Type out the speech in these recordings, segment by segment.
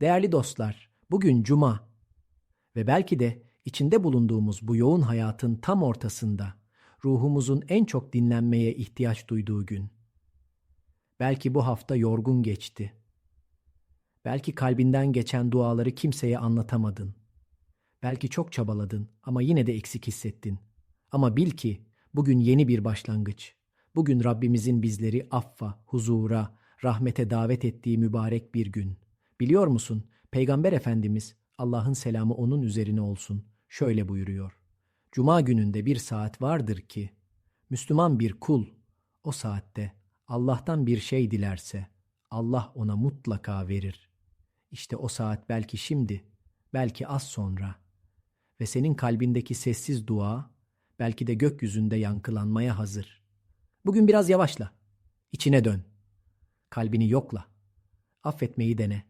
Değerli dostlar, bugün cuma ve belki de içinde bulunduğumuz bu yoğun hayatın tam ortasında ruhumuzun en çok dinlenmeye ihtiyaç duyduğu gün. Belki bu hafta yorgun geçti. Belki kalbinden geçen duaları kimseye anlatamadın. Belki çok çabaladın ama yine de eksik hissettin. Ama bil ki bugün yeni bir başlangıç. Bugün Rabbimizin bizleri affa, huzura, rahmete davet ettiği mübarek bir gün. Biliyor musun? Peygamber Efendimiz Allah'ın selamı onun üzerine olsun. Şöyle buyuruyor. Cuma gününde bir saat vardır ki Müslüman bir kul o saatte Allah'tan bir şey dilerse Allah ona mutlaka verir. İşte o saat belki şimdi, belki az sonra ve senin kalbindeki sessiz dua belki de gökyüzünde yankılanmaya hazır. Bugün biraz yavaşla. İçine dön. Kalbini yokla. Affetmeyi dene.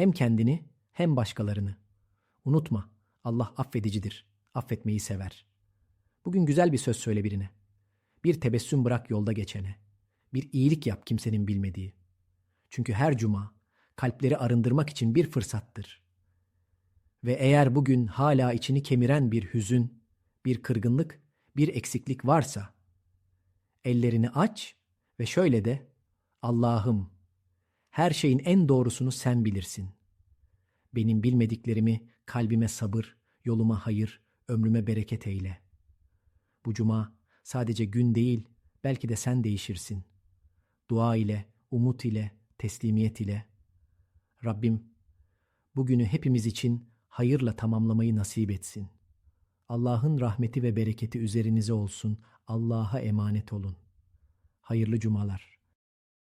Hem kendini hem başkalarını. Unutma, Allah affedicidir. Affetmeyi sever. Bugün güzel bir söz söyle birine. Bir tebessüm bırak yolda geçene. Bir iyilik yap kimsenin bilmediği. Çünkü her cuma kalpleri arındırmak için bir fırsattır. Ve eğer bugün hala içini kemiren bir hüzün, bir kırgınlık, bir eksiklik varsa, ellerini aç ve şöyle de, Allah'ım, her şeyin en doğrusunu sen bilirsin. Benim bilmediklerimi kalbime sabır, yoluma hayır, ömrüme bereket eyle. Bu cuma sadece gün değil, belki de sen değişirsin. Dua ile, umut ile, teslimiyet ile. Rabbim, bugünü hepimiz için hayırla tamamlamayı nasip etsin. Allah'ın rahmeti ve bereketi üzerinize olsun. Allah'a emanet olun. Hayırlı cumalar.